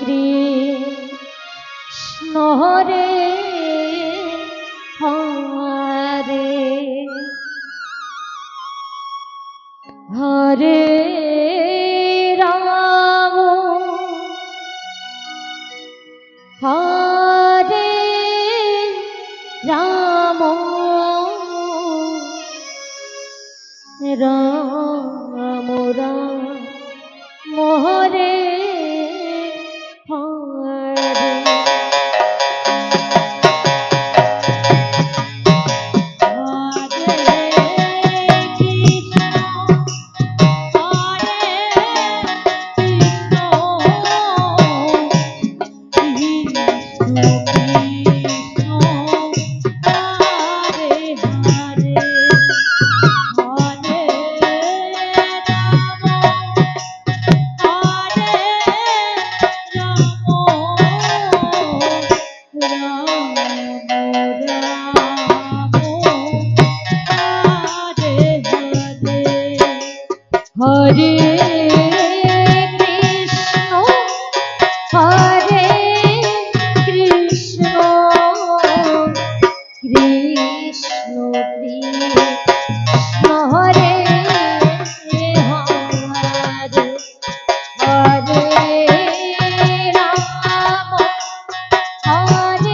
কৃষ্ণ রে হরে হরে রাম। হরে Ram. Ram Ram. Hare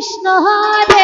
Krishna Hare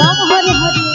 Ram Ram Hare Hare